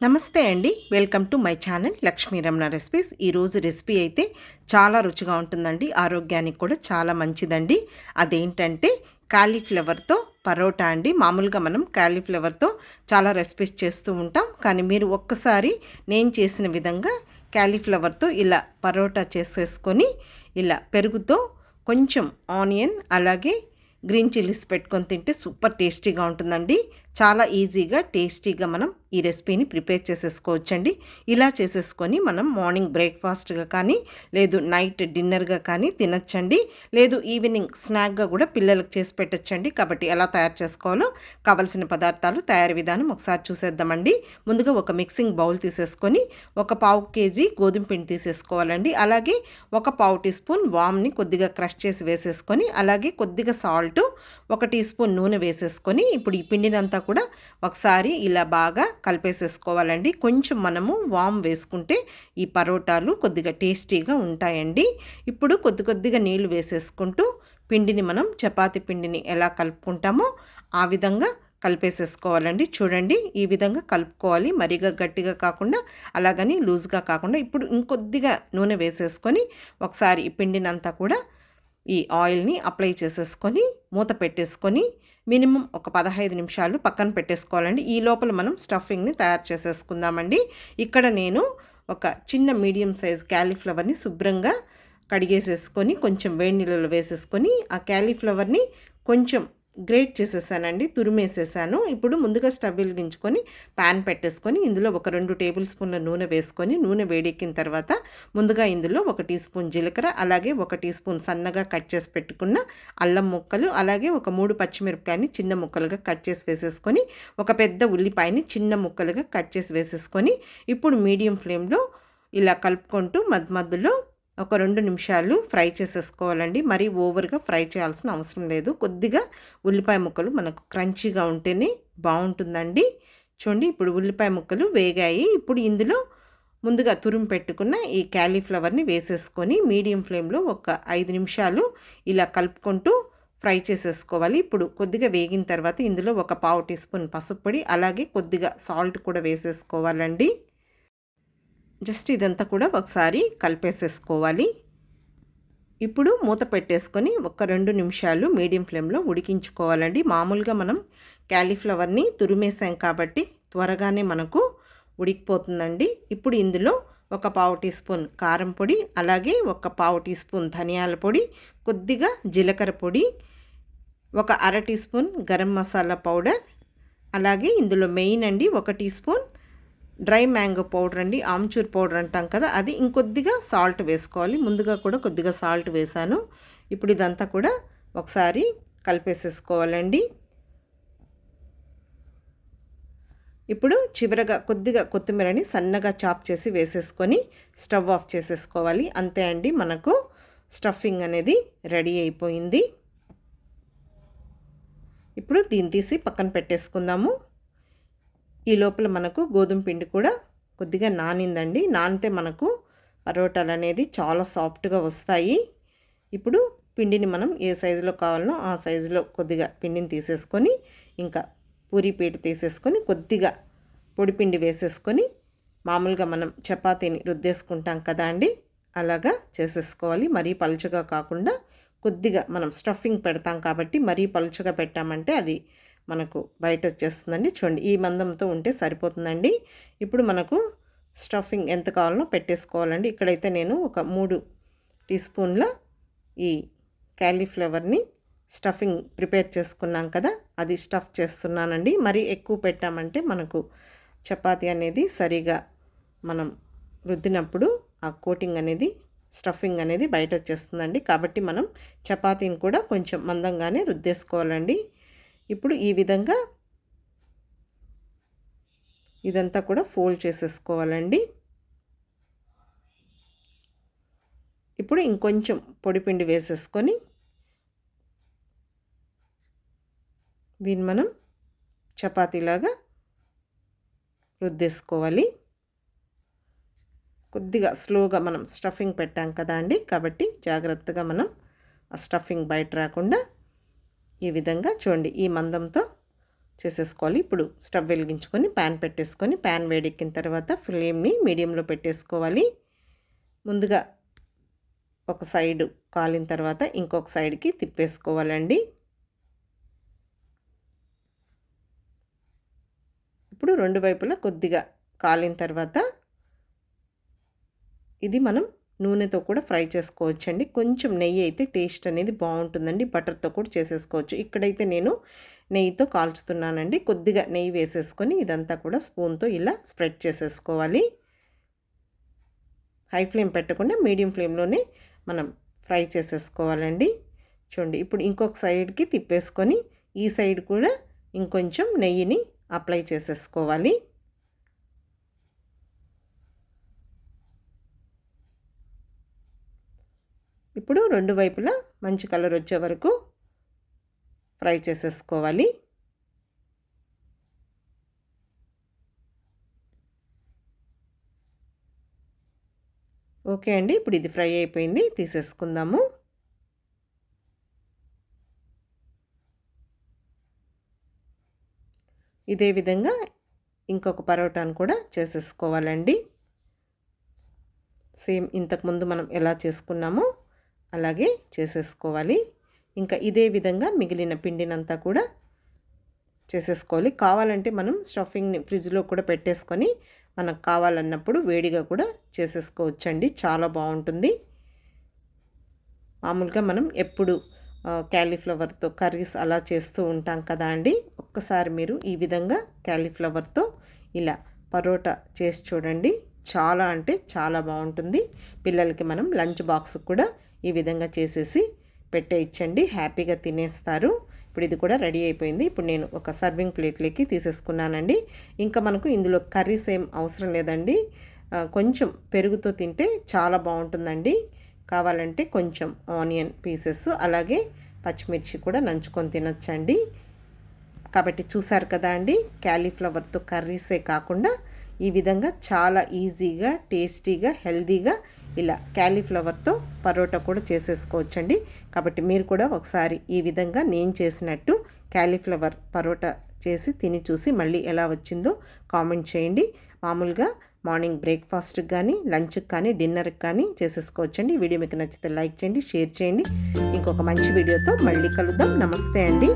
నమస్తే అండి. Welcome to my channel Lakshmi Ramana recipes. ఈరోజు రెసిపీ అయితే చాలా రుచిగా ఉంటుందండి. ఆరోగ్యానికి కూడా చాలా మంచిదండి. అదేంటంటే కాలీఫ్లవర్తో పరోటా అండి. మామూలుగా మనం కాలీఫ్లవర్తో చాలా రెసిపీస్ చేస్తూ ఉంటాం. కానీ మీరు ఒక్కసారి నేను చేసిన విధంగా కాలీఫ్లవర్తో ఇలా పరోటా చేసేసుకొని ఇలా పెరుగుతో కొంచెం ఆనియన్ అలాగే గ్రీన్ చిల్లీస్ పెట్టుకొని తింటే సూపర్ టేస్టీగా ఉంటుందండి. చాలా ఈజీగా టేస్టీగా మనం ఈ రెసిపీని ప్రిపేర్ చేసేసుకోవచ్చండి. ఇలా చేసేసుకొని మనం మార్నింగ్ బ్రేక్ఫాస్ట్గా కానీ లేదు నైట్ డిన్నర్గా కానీ తినచ్చండి. లేదు ఈవినింగ్ స్నాక్గా కూడా పిల్లలకు చేసి పెట్టచ్చండి. కాబట్టి ఎలా తయారు చేసుకోవాలో కావలసిన పదార్థాలు తయారీ విధానం ఒకసారి చూసేద్దామండి. ముందుగా ఒక మిక్సింగ్ బౌల్ తీసేసుకొని ఒక పావు కేజీ గోధుమ పిండి తీసేసుకోవాలండి. అలాగే ఒక పావు టీ స్పూన్ వామ్ని కొద్దిగా క్రష్ చేసి వేసేసుకొని అలాగే కొద్దిగా సాల్ట్ ఒక టీ స్పూన్ నూనె వేసేసుకొని ఇప్పుడు ఈ పిండినంతా కూడా ఒకసారి ఇలా బాగా కలిపేసేసుకోవాలండి. కొంచెం మనము వామ్ వేసుకుంటే ఈ పరోటాలు కొద్దిగా టేస్టీగా ఉంటాయండి. ఇప్పుడు కొద్ది కొద్దిగా నీళ్ళు వేసేసుకుంటూ పిండిని మనం చపాతి పిండిని ఎలా కలుపుకుంటామో ఆ విధంగా కలిపేసేసుకోవాలండి. చూడండి ఈ విధంగా కలుపుకోవాలి. మరీగా గట్టిగా కాకుండా అలాగని లూజ్గా కాకుండా ఇప్పుడు ఇంకొద్దిగా నూనె వేసేసుకొని ఒకసారి ఈ పిండినంతా కూడా ఈ ఆయిల్ని అప్లై చేసేసుకొని మూత పెట్టేసుకొని మినిమం ఒక పదహైదు నిమిషాలు పక్కన పెట్టేసుకోవాలండి. ఈ లోపల మనం స్టఫింగ్ని తయారు చేసేసుకుందామండి. ఇక్కడ నేను ఒక చిన్న మీడియం సైజ్ క్యాలీఫ్లవర్ని శుభ్రంగా కడిగేసేసుకొని కొంచెం వేడి నీళ్ళలో వేసేసుకొని ఆ క్యాలీఫ్లవర్ని కొంచెం గ్రేట్ చేసేసానండి తురిమేసేసాను. ఇప్పుడు ముందుగా స్టవ్ వెలిగించుకొని ప్యాన్ పెట్టేసుకొని ఇందులో ఒక రెండు టేబుల్ స్పూన్ల నూనె వేసుకొని నూనె వేడెక్కిన తర్వాత ముందుగా ఇందులో ఒక టీ స్పూన్ జీలకర్ర అలాగే ఒక టీ స్పూన్ సన్నగా కట్ చేసి పెట్టుకున్న అల్లం ముక్కలు అలాగే ఒక మూడు పచ్చిమిరపకాయని చిన్న ముక్కలుగా కట్ చేసి వేసేసుకొని ఒక పెద్ద ఉల్లిపాయని చిన్న ముక్కలుగా కట్ చేసి వేసేసుకొని ఇప్పుడు మీడియం ఫ్లేమ్లో ఇలా కలుపుకుంటూ మధ్య మధ్యలో ఒక రెండు నిమిషాలు ఫ్రై చేసేసుకోవాలండి. మరీ ఓవర్గా ఫ్రై చేయాల్సిన అవసరం లేదు. కొద్దిగా ఉల్లిపాయ ముక్కలు మనకు క్రంచీగా ఉంటేనే బాగుంటుందండి. చూడండి ఇప్పుడు ఉల్లిపాయ ముక్కలు వేగాయి. ఇప్పుడు ఇందులో ముందుగా తురుము పెట్టుకున్న ఈ క్యాలీఫ్లవర్ని వేసేసుకొని మీడియం ఫ్లేమ్లో ఒక ఐదు నిమిషాలు ఇలా కలుపుకుంటూ ఫ్రై చేసేసుకోవాలి. ఇప్పుడు కొద్దిగా వేగిన తర్వాత ఇందులో ఒక పావు టీ స్పూన్ పసుపు పొడి అలాగే కొద్దిగా సాల్ట్ కూడా వేసేసుకోవాలండి. జస్ట్ ఇదంతా కూడా ఒకసారి కలిపేసేసుకోవాలి. ఇప్పుడు మూత పెట్టేసుకొని ఒక రెండు నిమిషాలు మీడియం ఫ్లేమ్లో ఉడికించుకోవాలండి. మామూలుగా మనం క్యాలీఫ్లవర్ని తురిమేసాం కాబట్టి త్వరగానే మనకు ఉడికిపోతుందండి. ఇప్పుడు ఇందులో ఒక పావు టీ స్పూన్ కారం పొడి అలాగే ఒక పావు టీ స్పూన్ ధనియాల పొడి కొద్దిగా జీలకర్ర పొడి ఒక అర teaspoon garam masala powder అలాగే ఇందులో మెయిన్ అండి ఒక teaspoon dry mango powder అండి ఆమ్చూర్ పౌడర్ అంటాం కదా అది ఇంకొద్దిగా సాల్ట్ వేసుకోవాలి. ముందుగా కూడా కొద్దిగా సాల్ట్ వేసాను. ఇప్పుడు ఇదంతా కూడా ఒకసారి కలిపేసేసుకోవాలండి. ఇప్పుడు చివరగా కొద్దిగా కొత్తిమీరని సన్నగా చాప్ చేసి వేసేసుకొని స్టవ్ ఆఫ్ చేసేసుకోవాలి. అంతే అండి మనకు స్టఫింగ్ అనేది రెడీ అయిపోయింది. ఇప్పుడు దీన్ని తీసి పక్కన పెట్టేసుకుందాము. ఈ లోపల మనకు గోధుమ పిండి కూడా కొద్దిగా నానిందండి. నానితే మనకు పరోటాలు అనేది చాలా సాఫ్ట్గా వస్తాయి. ఇప్పుడు పిండిని మనం ఏ సైజులో కావాలనో ఆ సైజులో కొద్దిగా పిండిని తీసేసుకొని ఇంకా పూరి పీట తీసేసుకొని కొద్దిగా పొడి పిండి వేసేసుకొని మామూలుగా మనం చపాతీని రుద్దేసుకుంటాం కదా అండి. అలాగా చేసేసుకోవాలి. మరీ పలుచగా కాకుండా కొద్దిగా మనం స్టఫింగ్ పెడతాం కాబట్టి మరీ పలుచగా పెట్టామంటే అది మనకు బయట వచ్చేస్తుందండి చూడండి ఈ మందంతో ఉంటే సరిపోతుందండి. ఇప్పుడు మనకు స్టఫింగ్ ఎంత కావాలనో పెట్టేసుకోవాలండి. ఇక్కడైతే నేను ఒక మూడు టీ స్పూన్ల ఈ క్యాలీఫ్లవర్ని స్టఫింగ్ ప్రిపేర్ చేసుకున్నాం కదా అది స్టఫ్ చేస్తున్నానండి. మరి ఎక్కువ పెట్టామంటే మనకు చపాతి అనేది సరిగా మనం రుద్దినప్పుడు ఆ కోటింగ్ అనేది స్టఫింగ్ అనేది బయట వచ్చేస్తుందండి కాబట్టి మనం చపాతీని కూడా కొంచెం మందంగానే రుద్దేసుకోవాలండి. ఇప్పుడు ఈ విధంగా ఇదంతా కూడా ఫోల్డ్ చేసేసుకోవాలండి. ఇప్పుడు ఇంకొంచెం పొడిపిండి వేసేసుకొని దీన్ని మనం చపాతీలాగా రుద్దేసుకోవాలి. కొద్దిగా స్లోగా మనం స్టఫింగ్ పెట్టాం కదా అండి కాబట్టి జాగ్రత్తగా మనం ఆ స్టఫింగ్ బయట రాకుండా ఈ విధంగా చూడండి ఈ మందంతో చేసేసుకోవాలి. ఇప్పుడు స్టవ్ వెలిగించుకొని ప్యాన్ పెట్టేసుకొని ప్యాన్ వేడెక్కిన తర్వాత ఫ్లేమ్ని మీడియంలో పెట్టేసుకోవాలి. ముందుగా ఒక సైడు కాలిన తర్వాత ఇంకొక సైడ్కి తిప్పేసుకోవాలండి. ఇప్పుడు రెండు వైపులా కొద్దిగా కాలిన తర్వాత ఇది మనం నూనెతో కూడా ఫ్రై చేసుకోవచ్చండి. కొంచెం నెయ్యి అయితే టేస్ట్ అనేది బాగుంటుందండి. బటర్తో కూడా చేసేసుకోవచ్చు. ఇక్కడైతే నేను నెయ్యితో కాల్చుతున్నానండి. కొద్దిగా నెయ్యి వేసేసుకొని ఇదంతా కూడా స్పూన్తో ఇలా స్ప్రెడ్ చేసేసుకోవాలి. హై ఫ్లేమ్ పెట్టకుండా మీడియం ఫ్లేమ్లోనే మనం ఫ్రై చేసేసుకోవాలండి. చూడండి ఇప్పుడు ఇంకొక సైడ్కి తిప్పేసుకొని ఈ సైడ్ కూడా ఇంకొంచెం నెయ్యిని అప్లై చేసేసుకోవాలి. ఇప్పుడు రెండు వైపులా మంచి కలర్ వచ్చే వరకు ఫ్రై చేసేసుకోవాలి. ఓకే అండి ఇప్పుడు ఇది ఫ్రై అయిపోయింది తీసేసుకుందాము. ఇదే విధంగా ఇంకొక పరోటాను కూడా చేసేసుకోవాలండి. సేమ్ ఇంతకుముందు మనం ఎలా చేసుకున్నామో అలాగే చేసేసుకోవాలి. ఇంకా ఇదే విధంగా మిగిలిన పిండినంతా కూడా చేసేసుకోవాలి. కావాలంటే మనం స్టఫింగ్ని ఫ్రిడ్జ్లో కూడా పెట్టేసుకొని మనకు కావాలన్నప్పుడు వేడిగా కూడా చేసేసుకోవచ్చండి. చాలా బాగుంటుంది. మామూలుగా మనం ఎప్పుడు క్యాలీఫ్లవర్తో కర్రీస్ అలా చేస్తూ ఉంటాం కదా అండి. ఒక్కసారి మీరు ఈ విధంగా క్యాలీఫ్లవర్తో ఇలా పరోటా చేసి చూడండి. చాలా అంటే చాలా బాగుంటుంది. పిల్లలకి మనం లంచ్ బాక్స్ కూడా ఈ విధంగా చేసేసి పెట్టేయచ్చండి హ్యాపీగా తినేస్తారు. ఇప్పుడు ఇది కూడా రెడీ అయిపోయింది. ఇప్పుడు నేను ఒక సర్వింగ్ ప్లేట్లోకి తీసేసుకున్నానండి. ఇంకా మనకు ఇందులో కర్రీస్ ఏం అవసరం లేదండి. కొంచెం పెరుగుతో తింటే చాలా బాగుంటుందండి. కావాలంటే కొంచెం ఆనియన్ పీసెస్ అలాగే పచ్చిమిర్చి కూడా నంచుకొని తినచ్చండి. కాబట్టి చూసారు కదా అండి క్యాలీఫ్లవర్తో కర్రీసే కాకుండా ఈ విధంగా చాలా ఈజీగా టేస్టీగా హెల్తీగా ఇలా క్యాలీఫ్లవర్తో పరోటా కూడా చేసేసుకోవచ్చండి. కాబట్టి మీరు కూడా ఒకసారి ఈ విధంగా నేను చేసినట్టు క్యాలీఫ్లవర్ పరోటా చేసి తిని చూసి మళ్ళీ ఎలా వచ్చిందో కామెంట్ చేయండి. మామూలుగా మార్నింగ్ బ్రేక్ఫాస్ట్కి కానీ లంచ్కి కానీ డిన్నర్కి కానీ చేసేసుకోవచ్చండి. వీడియో మీకు నచ్చితే లైక్ చేయండి షేర్ చేయండి. ఇంకొక మంచి వీడియోతో మళ్ళీ కలుద్దాం. నమస్తే అండి.